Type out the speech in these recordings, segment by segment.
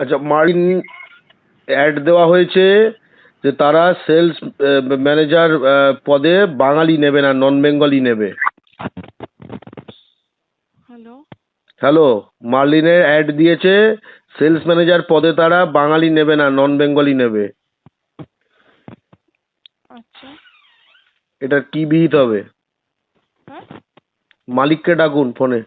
আচ্ছা Martin add দেওয়া হয়েছে যে তারা সেলস ম্যানেজার পদে বাঙালি নেবে না নন বেঙ্গলি নেবে। হ্যালো মার্লিনের অ্যাড দিয়েছে সেলস ম্যানেজার পদে তারা বাঙালি নেবে না নন বেঙ্গলি নেবে। আচ্ছা। এটা কি বিহিত হবে? হ্যাঁ? মালিককে ডাকুন ফোনে।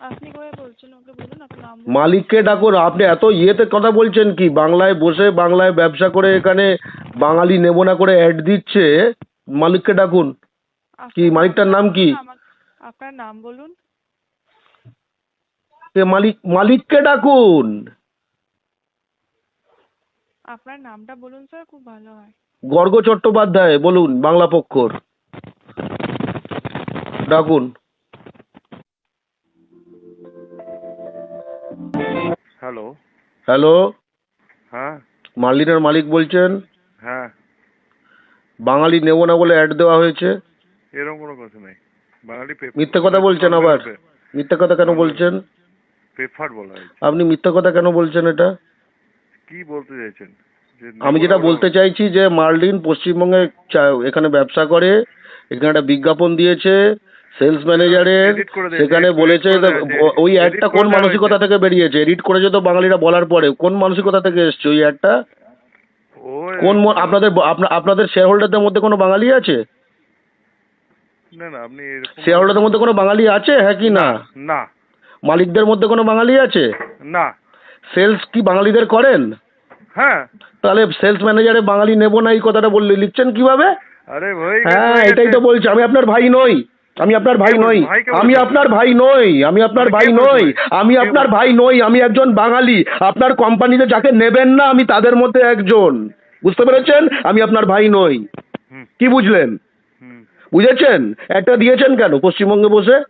আপনি করে বলছেন? ওকে বলুন আপনার নাম মালিককে ডাকুন আপনি এত ইয়েতে কথা বলছেন কি? বাংলায় বসে বাংলায় ব্যবসা করে এখানে বাঙালি নেব না করে অ্যাড দিচ্ছে মালিককে ডাকুন। কি মালিকটার নাম কি? আপনার নাম বলুন। এ মালিক মালিককে ডাকুন। আপনার নামটা বলুন স্যার খুব ভালো হয়। গর্গ চট্টোপাধ্যায় বলুন বাংলা পক্ষর ডাকুন। হ্যালো। হ্যালো। হ্যাঁ। মার্লিনের মালিক বলছেন। হ্যাঁ। বাঙালি নেব না বলে অ্যাড দেওয়া হয়েছে। এরকম কোনো কথা নেই। বাঙালি মিথ্যে কথা বলছেন আবার। মিথ্যে কথা কেন বলছেন? প্রেফার বলা হয়েছে। আপনি মিথ্যে কথা কেন বলছেন এটা? কি বলতে চাইছেন? আমি যেটা বলতে চাইছি যে মার্লিন পশ্চিমবঙ্গে এখানে ব্যবসা করে এখানে একটা বিজ্ঞাপন দিয়েছে সেলস ম্যানেজারের সেখানে বলেছে ওই অ্যাডটা কোন মানসিকতা থেকে বেরিয়েছে? এডিট করেছে তো বাঙালিরা বলার পরে। কোন মানসিকতা থেকে এসছে ওই অ্যাডটা কোন আপনাদের আপনা- আপনাদের শেয়ার হোল্ডারদের মধ্যে কোনো বাঙালি আছে? না না আপনি শেয়ার হোল্ডারদের মধ্যে কোনো বাঙালি আছে? হ্যাঁ কি না না। মালিকদের মধ্যে কোনো বাঙালি আছে? না। সেলস কি বাঙালিদের করেন? হ্যাঁ। তাহলে সেলস ম্যানেজারে বাঙালি নেব না এই কথাটা বললে লিখছেন কীভাবে? আরে ভাই হ্যাঁ এটাই তো বলছি আমি আপনার ভাই নই আমি আপনার ভাই নই আমি আপনার ভাই নই আমি আপনার ভাই নই আমি আপনার ভাই নই আমি একজন বাঙালি আপনার কোম্পানিতে যাকে নেবেন না আমি তাদের মধ্যে একজন। বুঝতে পেরেছেন? আমি আপনার ভাই নই। কি বুঝলেন? বুঝেছেন? একটা দিয়েছেন কেন পশ্চিমবঙ্গে বসে?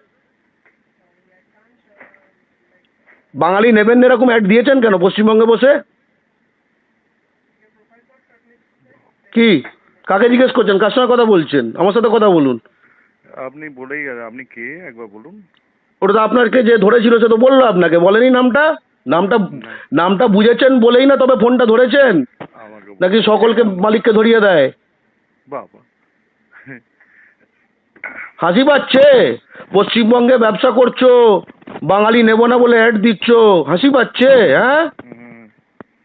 বাঙালি নেবেন না এরকম অ্যাড দিয়েছেন কেন? পশ্চিমবঙ্গে বসে? কি? কাকে জিজ্ঞেস করছেন? কার সঙ্গে কথা বলছেন? আমার সাথে কথা বলুন। আপনি বলেই আপনি কে? একবার বলুন। ওটা তো আপনাকে যে ধরেছিল সে তো বলল আপনাকে। বলেনি নামটা? নামটা নামটা বুঝেছেন বলেই না তবে ফোনটা ধরেছেন? নাকি সকলকে মালিককে ধরিয়ে দেয়? বাবা। হাসি পাচ্ছে। পশ্চিমবঙ্গে ব্যবসা করছ বাঙালি নেব না বলে অ্যাড দিচ্ছ হাসি পাচ্ছে হ্যাঁ?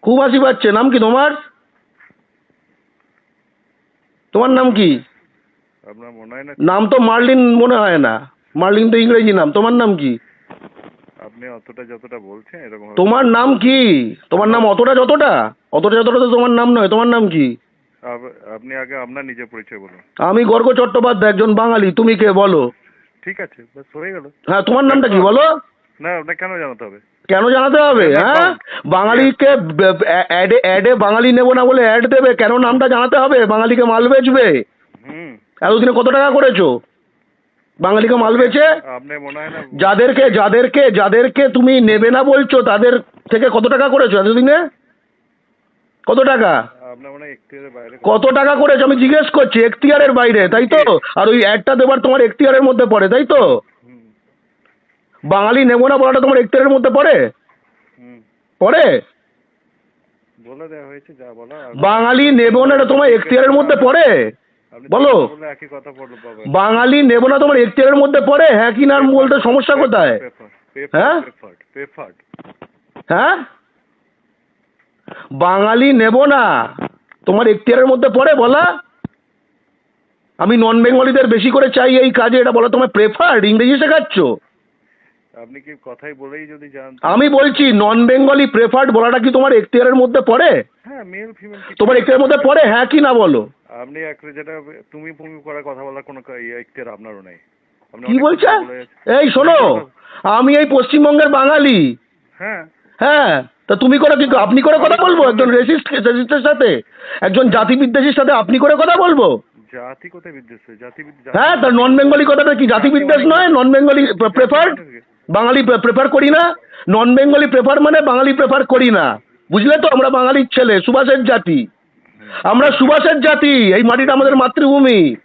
খুব হাসি পাচ্ছে। নাম কি তোমার? তোমার নাম কি? নাম তো মার্লিন মনে হয় না। মার্লিন তো ইংরেজি নাম। তোমার নাম কি? আপনি অতটা যতটা বলছেন এরকম তোমার নাম কি? তোমার নাম অতটা যতটা? অতটা যতটা তো তোমার নাম নয়। তোমার নাম কি? আপনি আগে আপনার নিজের পরিচয় বলুন। আমি গর্গ চট্টোপাধ্যায় একজন বাঙালি তুমি কে বলো? ঠিক আছে ব্যাস হয়ে গেল। হ্যাঁ তোমার নামটা কি বলো? না আপনাকে কেন জানাতে হবে? কেন জানাতে হবে হ্যাঁ বাঙালিকে ব- ব- অ্যাডে অ্যাডে বাঙালি নেব না বলে অ্যাড দেবে কেন নামটা জানাতে হবে? বাঙালিকে মাল বেচবে? এতদিনে কত টাকা করেছ? বাঙালিকে মাল বেচে? হয় যাদেরকে যাদেরকে যাদেরকে তুমি নেবে না বলছো তাদের থেকে কত টাকা করেছ এতদিনে? কত টাকা? কত টাকা করেছ? আমি জিজ্ঞেস করছি এখতিয়ারের বাইরে তাই তো? আর ওই অ্যাডটা দেবার তোমার এখতিয়ারের মধ্যে পড়ে তাই তো? বাঙালি নেব না বলাটা তোমার এখতিয়ারের মধ্যে পড়ে? পড়ে? বাঙালি নেব না এটা তোমার এখতিয়ারের মধ্যে পড়ে? বলো। বাঙালি নেব না তোমার এখতিয়ারের মধ্যে পড়ে? হ্যাঁ কি না বলতে সমস্যা কোথায়? হ্যাঁ? হ্যাঁ? বাঙালি নেব না। তোমার এখতিয়ারের মধ্যে পড়ে বলা। আমি নন বেঙ্গলিদের বেশি করে চাই এই কাজে এটা বলা তোমার প্রেফার্ড ইংরেজি শেখাচ্ছ। আপনি কি কথাই বলেই যদি জান আমি বলছি নন বেঙ্গলি প্রেফার্ড বলাটা কি তোমার এখতিয়ারের মধ্যে পড়ে? হ্যাঁ মেল ফিমেল তোমার এখতিয়ারের মধ্যে পড়ে? হ্যাঁ কি না বলো। আপনি এক যেটা তুমি তুমি করার কথা বলার কোনো ইয়ে এখতিয়ার আপনারও নেই। আপনি কি বলছে। এই শোনো আমি এই পশ্চিমবঙ্গের বাঙালি। হ্যাঁ। হ্যাঁ। তা তুমি করে কি আপনি করে কথা বলব? একজন রেসিস্ট রেসিস্টের সাথে? একজন জাতি বিদ্বেষীর সাথে আপনি করে কথা বলব? জাতি কোথায় বিদ্বেষ জাতি হ্যাঁ তার নন বেঙ্গলি কথাটা কি? জাতি বিদ্বেষ নয়? Non Bengali prefer Bangali prefer করি না? নন বেঙ্গলি প্রেফার মানে বাঙালি প্রেফার করি না। বুঝলে তো? আমরা বাঙালির ছেলে সুভাষের জাতি। আমরা সুভাষের জাতি। এই মাটিটা আমাদের মাতৃভূমি।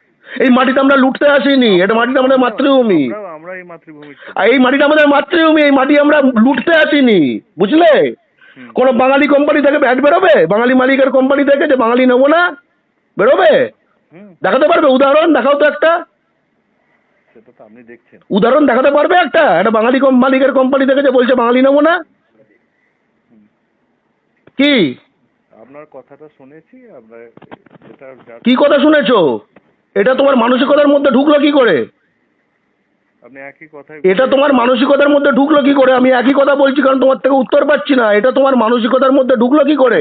এই মাটিতে আমরা লুটতে আসিনি। এটা মাটিটা আমাদের মাতৃভূমি। আমরা এই মাতৃভূমির আর এই মাটিটা আমাদের মাতৃভূমি। এই মাটি আমরা লুটতে আসিনি। বুঝলে। কোনো বাঙালি কোম্পানি থেকে ব্যাট বেরোবে? বাঙালি মালিকের কোম্পানি থেকে যে বাঙালি নেব না? বেরোবে? দেখাতে পারবে? উদাহরণ দেখাও তো একটা। উদাহরণ দেখাতে পারবে একটা? একটা বাঙালি মালিকের কোম্পানি থেকে যে বলছে বাঙালি নেব না? কি? আপনার কথাটা শুনেছি আপনার কি কথা শুনেছো? এটা তোমার মানসিকতার মধ্যে ঢুকলো কি করে? আপনি একই কথাই এটা তোমার মানসিকতার মধ্যে ঢুকলো কি করে? আমি একই কথা বলছি কারণ তোমার থেকে উত্তর পাচ্ছি না। এটা তোমার মানসিকতার মধ্যে ঢুকলো কি করে?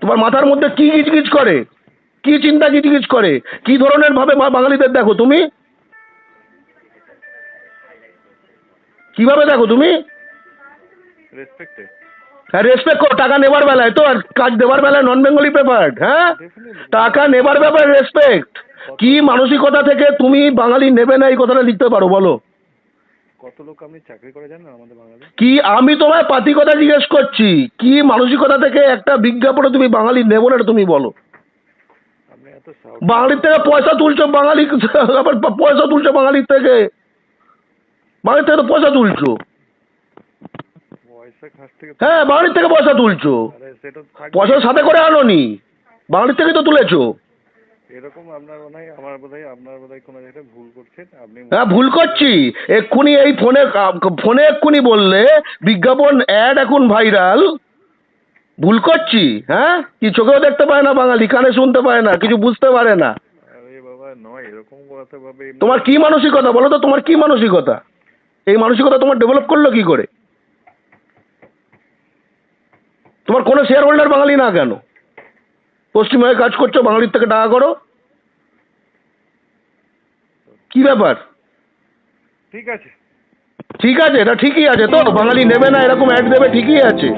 তোমার মাথার মধ্যে কি গিজগিজ করে? কি চিন্তা গিজগিজ করে? কি ধরনের ভাবে বাঙালিদের দেখো তুমি? কীভাবে দেখো তুমি? রেসপেক্টে হ্যাঁ রেসপেক্ট করো টাকা নেবার বেলায় তো আর কাজ দেবার বেলায় নন বেঙ্গলি পেপার হ্যাঁ টাকা নেবার ব্যাপারে রেসপেক্ট কি মানসিকতা থেকে তুমি বাঙালি নেবে না এই কথাটা লিখতে পারো বলো। কত লোক আপনি চাকরি করে জানেন আমাদের বাঙালি? কি আমি তোমায় পাতি কথা জিজ্ঞেস করছি? কি মানসিকতা থেকে একটা বিজ্ঞাপনে তুমি বাঙালি নেব না এটা তুমি বলো। আপনি এত সাউথ বাঙালির থেকে পয়সা তুলছো বাঙালি আবার পয়সা তুলছো বাঙালির থেকে। বাঙালির থেকে তো পয়সা তুলছো। হ্যাঁ বাঙালির থেকে পয়সা তুলছো। পয়সা সাথে করে আনোনি। বাঙালির থেকে তো তুলেছো। এরকম আপনার মনে হয় আমার বোধ আপনার বোধ কোনো জায়গায় ভুল করছেন? আপনি হ্যাঁ ভুল করছি। এক্ষুনি এই ফোনে ফোনে এক্ষুনি বললে বিজ্ঞাপন অ্যাড এখন ভাইরাল ভুল করছি হ্যাঁ? কি চোখেও দেখতে পায় না বাঙালি কানে শুনতে পায় না কিছু বুঝতে পারে না। তোমার কি মানসিকতা? বলো তো তোমার কি মানসিকতা? এই মানসিকতা তোমার ডেভেলপ করল কি করে? তোমার কোনো শেয়ার হোল্ডার বাঙালি না কেন? পশ্চিমবঙ্গে কাজ করছ বাঙালির থেকে টাকা করো। কি ব্যাপার? ঠিক আছে। ঠিক আছে এটা ঠিকই আছে তো বাঙালি নেবে না এরকম অ্যাড দেবে ঠিকই আছে।